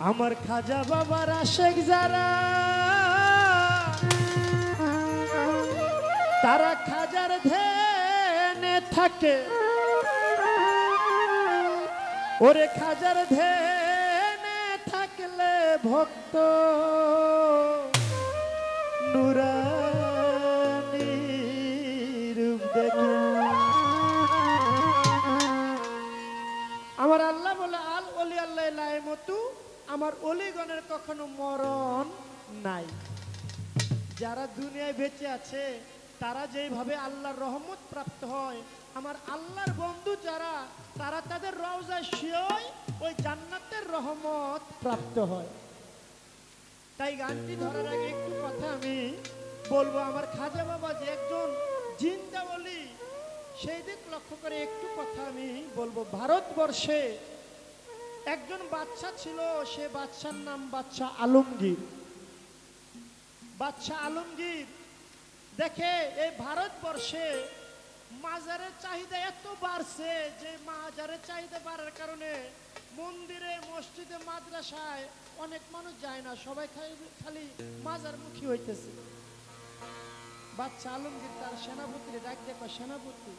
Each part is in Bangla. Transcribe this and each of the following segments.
আমার খাজা বাবার আশেক যারা, তারা খাজার ধ্যানে থাকে। ওরে খাজার ধ্যানে থাকলে ভক্ত নুরানি আমার অলিগণের কখনো মরণ নাই। যারা দুনিয়ায় বেঁচে আছে, তারা যেভাবে আল্লাহর রহমত প্রাপ্ত হয়, আমার আল্লাহর বন্ধু যারা, তারা তাদের রওজায় শিয়ই ওই জান্নাতের রহমত প্রাপ্ত হয়। তাই গানটি ধরার আগে একটু কথা আমি বলব। আমার খাজা বাবা যে একজন জিন্দা বলি সেই দিক লক্ষ্য করে একটু কথা আমি বলব। ভারতবর্ষে একজন বাচ্চা ছিল, সে বাচ্চার নাম বাচ্চা আলমগীর। বাচ্চা আলমগীর, দেখে এই ভারতবর্ষে মাজারের চাহিদা এত বাড়ছে যে মাজারের চাহিদা বাড়ার কারণে মন্দিরে, মসজিদে, মাদ্রাসায় অনেক মানুষ যায় না, সবাই খালি- খালি মাজারমুখী হইতেছে। বাচ্চা আলমগীর তার সেনাপতি ডাক দেখো সেনাপতি,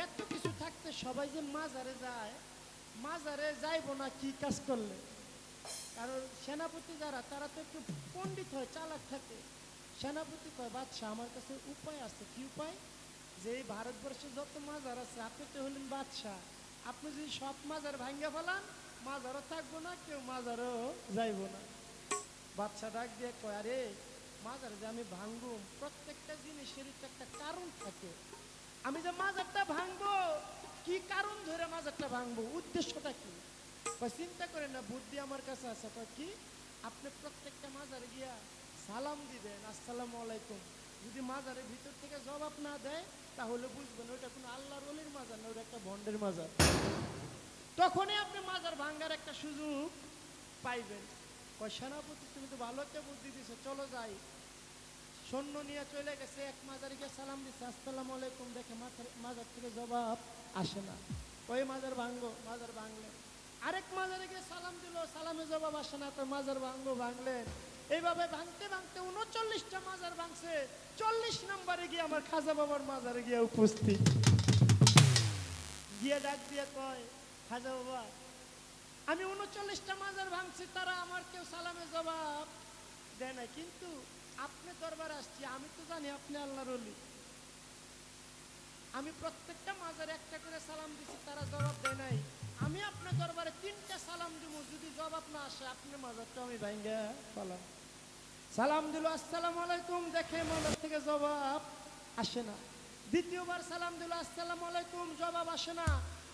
এত কিছু থাকতে সবাই যে মাজারে যায় মাজারে যাইবো না, কি কাজ করলে? কারণ সেনাপতি যারা, তারা তো একটু পণ্ডিত হয়, চালাক থাকে। সেনাপতি কয় বাচ্চা আমার কাছে উপায় আছে। কি উপায়? যে এই ভারতবর্ষে যত মাজার আছে, আপনি তো হলেন বাদশা আপনি যদি সব মাজার ভাঙ্গা ফেলান, মাজারও থাকব না, কেউ মাজারও যাইবো না। বাচ্চা ডাক দিয়ে কয়, আরে, মাজার যে আমি ভাঙবো প্রত্যেকটা জিনিসের একটা কারণ থাকে। আমি যে মাজারটা ভাঙবো কি কারণ ধরে মাজারটা ভাঙবো? উদ্দেশ্যটা কি? চিন্তা করেন না, বুদ্ধি আমার কাছে আছে। কয়, কি? আপনি প্রত্যেকটা মাজারে গিয়া সালাম দিবেন, আসসালামু আলাইকুম। যদি মাজারের ভিতর থেকে জবাব না দেয়, তাহলে বুঝবেন ওটা কোনো আল্লাহর অলির মাজার না ওটা একটা ভণ্ডের মাজার। তখনই আপনি মাজার ভাঙ্গার একটা সুযোগ পাইবেন। কয়, সেনাপতি, তুমি তো ভালো একটা বুদ্ধি দিছো, চলো যাই। সৈন্য নিয়ে চলে গেছে, এক মাজারে গিয়ে সালাম দিচ্ছে আসসালামু আলাইকুম, দেখে মাথার মাজার থেকে জবাব আসে না। ওই মাজার ভাঙ্গো? মাজার ভাঙলেন আরেক মাজারে গিয়ে সালাম দিল, সালামে জবাব আসে না, তো মাজার ভাঙ্গো ভাঙলেন এইভাবে ভাঙতে ভাঙতে উনচল্লিশটা মাজার ভাঙছে। চল্লিশ নম্বরে গিয়ে আমার খাজা বাবার মাজারে গিয়ে উপস্থিত। গিয়ে ডাক দিয়ে কয়, খাজা বাবা, আমি উনচল্লিশটা মাজার ভাঙছি, তারা আমার কেউ সালামে জবাব দেয় না কিন্তু আপনি দরবার আসছি, আমি তো জানি আপনি আল্লাহর অলি। আমি প্রত্যেকটা মাজারে একটা করে সালাম দিছি, তারা জবাব দেয় নাই। আমি আপনার দরবারে তিনটা সালাম দিব যদি জবাব না আসে, আপনার মাজারটা আমি ভাঙ্গা সালাম সালাম দিল, আসসালামু আলাইকুম। দেখে মাজার থেকে জবাব আসে না। দ্বিতীয়বার সালাম দিল, আসসালামু আলাইকুম। জবাব আসে না।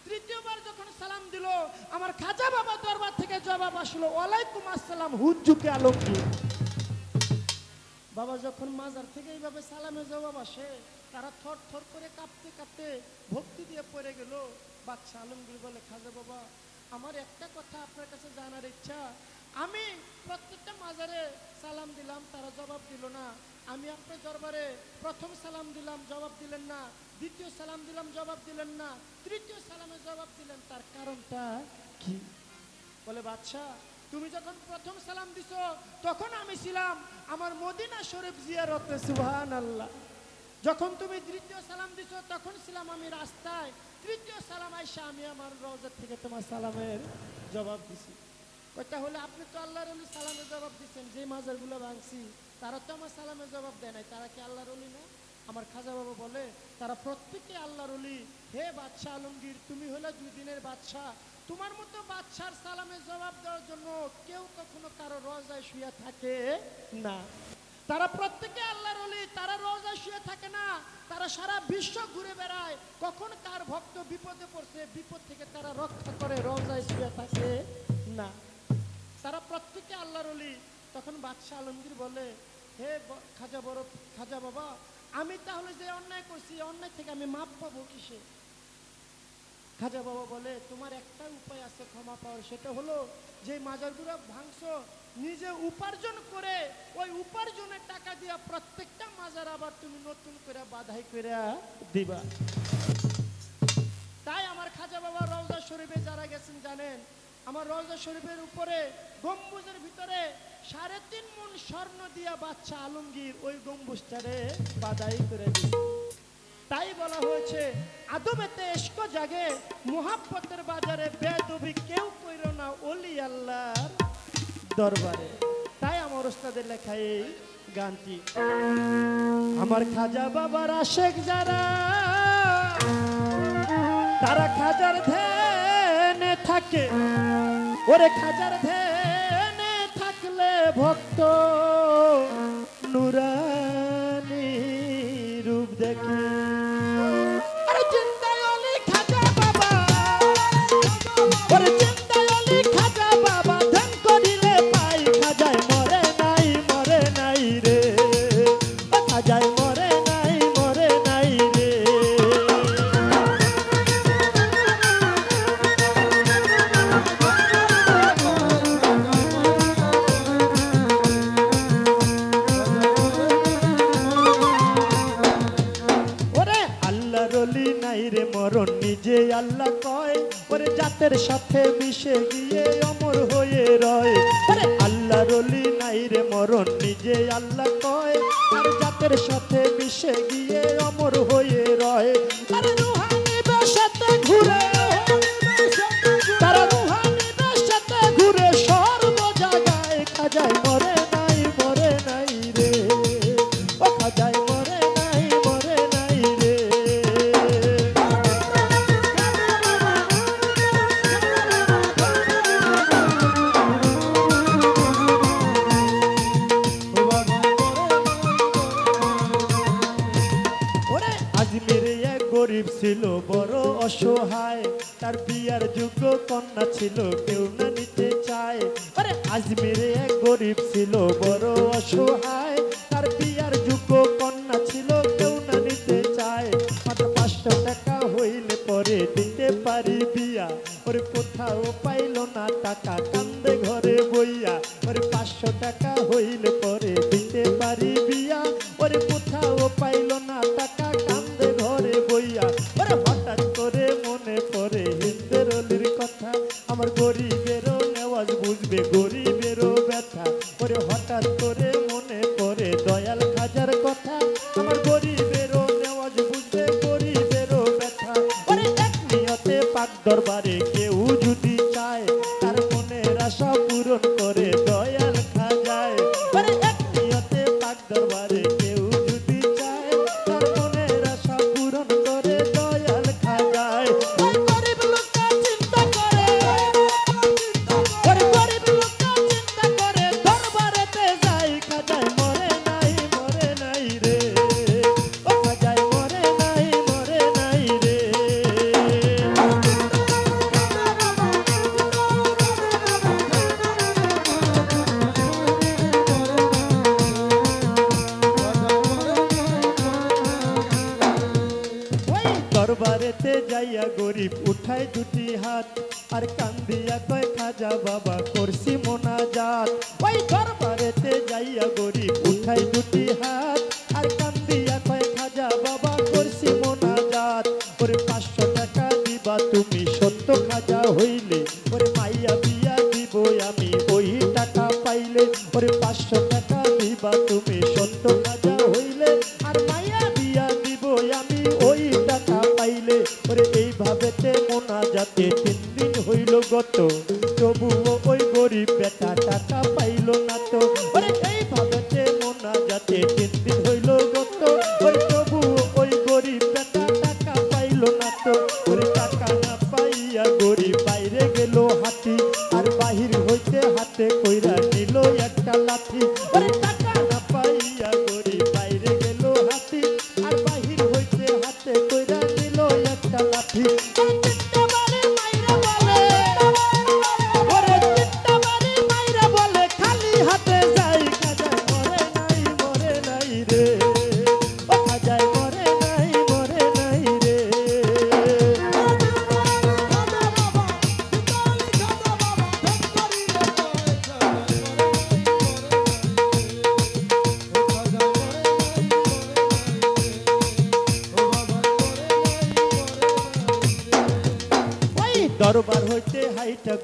তৃতীয়বার যখন সালাম দিল, আমার খাজা বাবা দরবার থেকে জবাব আসলো, ওয়ালাইকুম আসসালাম। হুজ্জুকে আলমগীর বাবা যখন মাজার থেকে এইভাবে সালামে জবাব আসে, তারা থর থর করে কাঁপতে কাঁপতে ভক্তি দিয়ে পড়ে গেল। বাচ্চা আলমগীর বলে, খাজা বাবা, আমার একটা কথা আপনার কাছে জানার ইচ্ছা। আমি প্রত্যেকটা মাজারে সালাম দিলাম, তারা জবাব দিল না। আমি আপনার দরবারে প্রথম সালাম দিলাম, জবাব দিলেন না। দ্বিতীয় সালাম দিলাম, জবাব দিলেন না। তৃতীয় সালামে জবাব দিলেন, তার কারণটা কি? বলে বাচ্চা তুমি যখন প্রথম সালাম দিছো, তখন আমি ছিলাম আমার মদিনা শরীফ জিয়ারতে সুবহান আল্লাহ যখন তুমি তৃতীয় সালাম দিছো, তখন ছিলাম আমি রাস্তায়। তৃতীয় সালাম আইসা আমি আমার রওজা থেকে তোমার সালামের জবাব দিছি। তাহলে আপনি তো আল্লাহর অলি সালামের জবাব দিচ্ছেন যে মাজারগুলো ভাঙছি, তারা তো আমার সালামের জবাব দেয় নাই। তারা কি আল্লাহর অলি না? আমার খাজা বাবা বলে, তারা প্রত্যেকে আল্লাহর অলি। হে বাদশাহ আলমগীর, তুমি হলে দুই দিনের বাদশাহ। তোমার মতো বাদশার সালামের জবাব দেওয়ার জন্য কেউ কখনো কারও রজায় শুয়ে থাকে না। তারা প্রত্যেকে আল্লাহর অলি তারা রোজায় শুয়ে থাকে না। তারা সারা বিশ্ব ঘুরে বেড়ায়। কখন কার ভক্ত বিপদে পড়ছে, বিপদ থেকে তারা রক্ষা করে রোজায় শুয়ে থাকে না। তারা প্রত্যেকে আল্লাহর অলি তখন বাদশাহ আলমগীর বলে, হে খাজা বড় খাজা বাবা, আমি তাহলে যে অন্যায় করছি, অন্যায় থেকে আমি মাপ পাবো কিসে? খাজা বাবা বলে, তোমার একটা উপায় আছে ক্ষমা পাওয়ার, সেটা হলো যে মাজারগুলো ভাঙছো, নিজে উপার্জন করে ওই উপার্জনের টাকা দিয়া প্রত্যেকটা মাজার আবার তুমি নতুন করে বাধাই করে দিবা। তাই আমার খাজা বাবা রওজা শরীফে যারা গেছেন, জানেন, আমার রওজা শরীফের উপরে গম্বুজের ভিতরে সাড়ে তিন মন স্বর্ণ দিয়া বাচ্চা আলমগীর ওই গম্বুজটারে বাধাই করে দিছে তাই বলা হয়েছে আদবেতে এস্ক জাগে, মোহাব্বতের বাজারে বেদবি কেউ কইর না ওলি আল্লাহর দরবারে। তাই আমার ওস্তাদের লেখা এই গানটি। আমার খাজা বাবার আশেক যারা, তারা খাজার ধ্যানে থাকে। ওরে খাজার ধ্যানে ও মরে নাই মরে নাই রে। ওরে আল্লাহ রলি নাই রে মরণ, নিজে আল্লাহ কয়, ওরে জাতের সাথে মিশে গিয়ে মরণ নিজে আল্লাহ কয় আর জাতের সাথে মিশে গিয়ে অমর হয়ে রয়। তার বিয়ার যোগ্য কন্যা ছিল, কেউ না নিতে চায়। ওরে আজমির এক গরিব ছিল, বড় অসহায়। তার বিয়ার যোগ্য কন্যা ছিল, কেউ না নিতে চায়। মাত্র পাঁচশো টাকা হইলে পরে দিতে পারি বিয়া। ওরে, কোথাও পাইল না টাকা, কান্দে ঘরে বইয়া। ওরে, পাঁচশো টাকা হইলে পরে দিতে পারি বিয়া। ওরে, কোথাও পাইল দরবারে গরিব উঠায় দুটি হাত। আর কান্দিয়া খাজা বাবা করছি ওরে পাঁচশো টাকা দিবা, তুমি সত্য খাজা হইলে। ওরে মাইয়া বিয়া দিব আমি, ওই টাকা পাইলে। ওরে পাঁচশো টাকা দিবা, তুমি সত্য খাজা হইলে। আর মাইয়া বিয়া দিব আমি, ওই টাকা পাইলে। ওরে তিন দিন হইল গত। তবুও ওই গরিব বেটা টাকা পাইল না।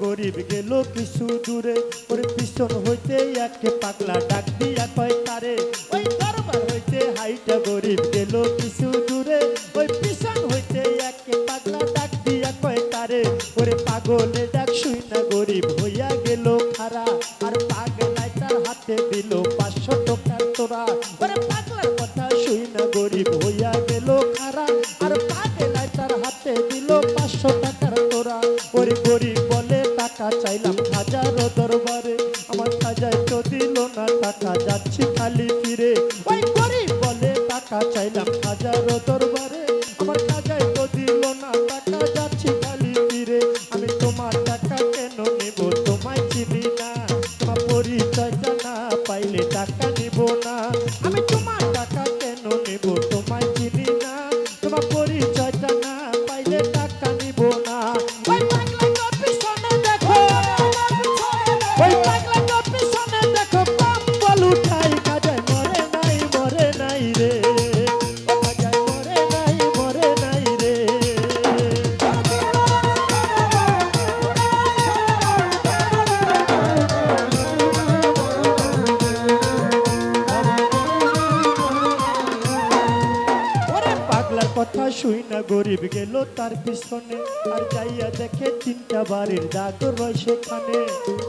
গরিব গেল কিছু দূরে, ওরে পিছন হইতে একে পাগলা ডাক দিয়া কয় তারে ওই দরবার হইতে হাইটা গরিব গেল কিছু দূরে, ওই পিছন হইতে একে পাগলা ডাক দিয়া কয় তারে ওরে পাগলে ডাক শুই না গরিব হইয়া গেল খারা আর পাগলায় তার হাতে দিল পাঁচশো টাকার তোরা ওরে পাগলার কথা শুই না গরিব হইয়া টাকা দিব না। আমি গরিব গেল তার পিছনে, আর যাইয়া দেখে তিনটা বাড়ির দাগ রয় সেখানে।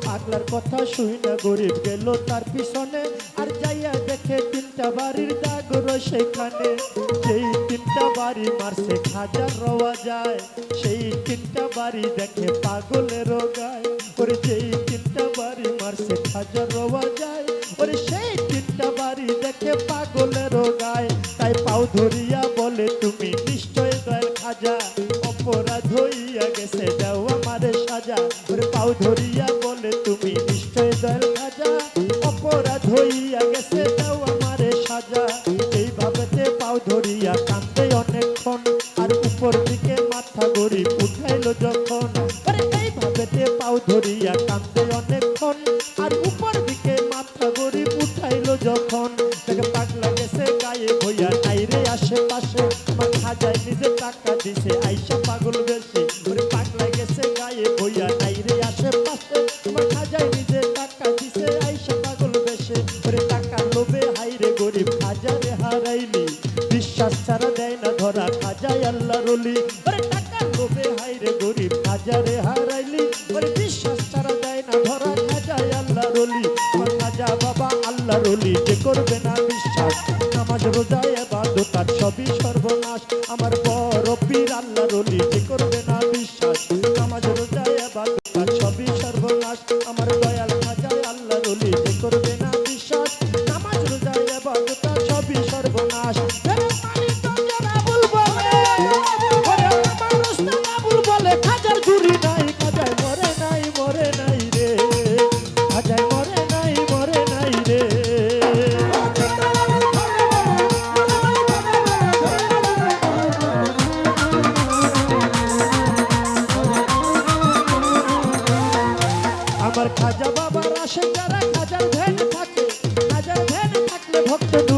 পাগলার কথা শুই না, গরিব গেল তার পিছনে, আর যাইয়া দেখে তিনটা বাড়ির দাগ রয় সেখানে। যেই তিনটা বাড়ি মারছে খাজার রওয়া যায়, সেই তিনটা বাড়ি দেখে পাগলের গায়। ওরে যেই তিনটা বাড়ি মারছে খাজার রওয়া যায়, ওরে সেই তিনটা বাড়ি দেখে পাগলের গায়। তাই পাও ধরিয়া ধরিয়া বলে, তুমি নিশ্চয় দয়াল খাজা অপরাধ হইয়া গেছে, তাও আমারে সাজা। এইভাবেতে পাও ধরিয়া কান্দে অনেকক্ষণ, আর উপর দিকে মাথা গড়ি উঠাইল যখন বিশ্বাস ছাড়া দেয় না, ধরা খাজায় আল্লাহ রলি। ওরে টাকা লোভে হাইরে গরিব হাজারে হারাইলি। ওরে বিশ্বাস ছাড়া দেয় না, ধরা খাজায় আল্লাহ রলি। খাজা বাবা, আল্লাহ রলি, যে করবে না বিশ্বাস, নামাজ রোজায় এবাদত তার সবই সর্বনাশ। খাজা বাবার আসে যারা খাজার ধ্যান থাকে খাজার ধ্যান থাকলে ভক্ত